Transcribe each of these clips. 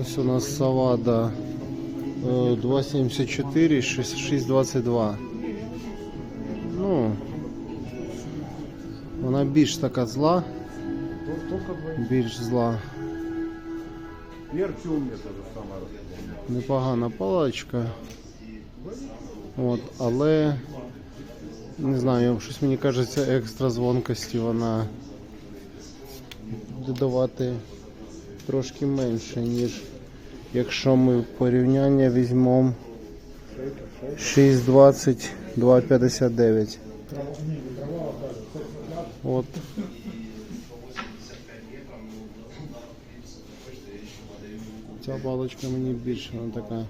Ось у нас Савада е, 2,74, 6,22. Ну, вона більш така зла, більш зла. Непогана паличка. От, але не знаю, щось мені кажеться, екстра дзвонкості вона буде давати трошки менше, ніж якщо ми порівняння візьмемо 6,20, 2,59. От. Ця паличка мені більше, вона така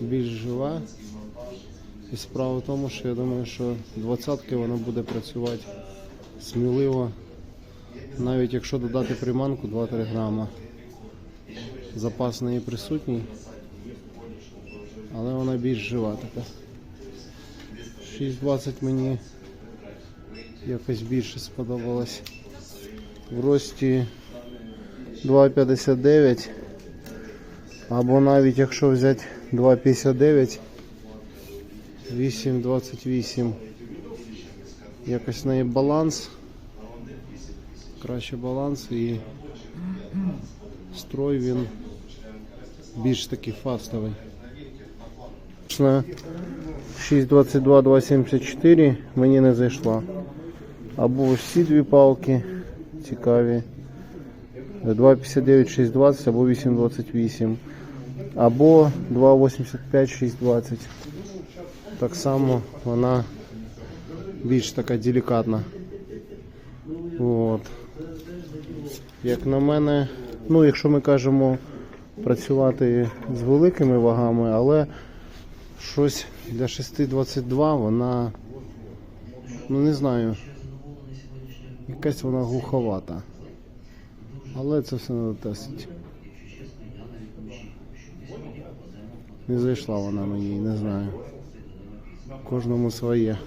більш жива. І справа в тому, що я думаю, що двадцятки вона буде працювати сміливо, навіть якщо додати приманку 2-3 грама. Запас неї присутній, але вона більш жива така. 6,20 мені якось більше сподобалось. В рості 2,59. Або навіть якщо взяти 2,59, 8,28. Якось неї баланс. Краще баланс і строй він більш такий фастовий. На 6,22, 2,74 мені не зайшла. Або ось ці дві палки цікаві. 2,59, 6,20 або 8,28. Або 2,85, 6,20. Так само вона більш така делікатна. От. Як на мене, ну якщо ми кажемо працювати з великими вагами, але щось для 6,22 вона, ну не знаю, якась вона глуховата. Але це все треба тестити. Не зайшла вона мені, не знаю. Кожному своє.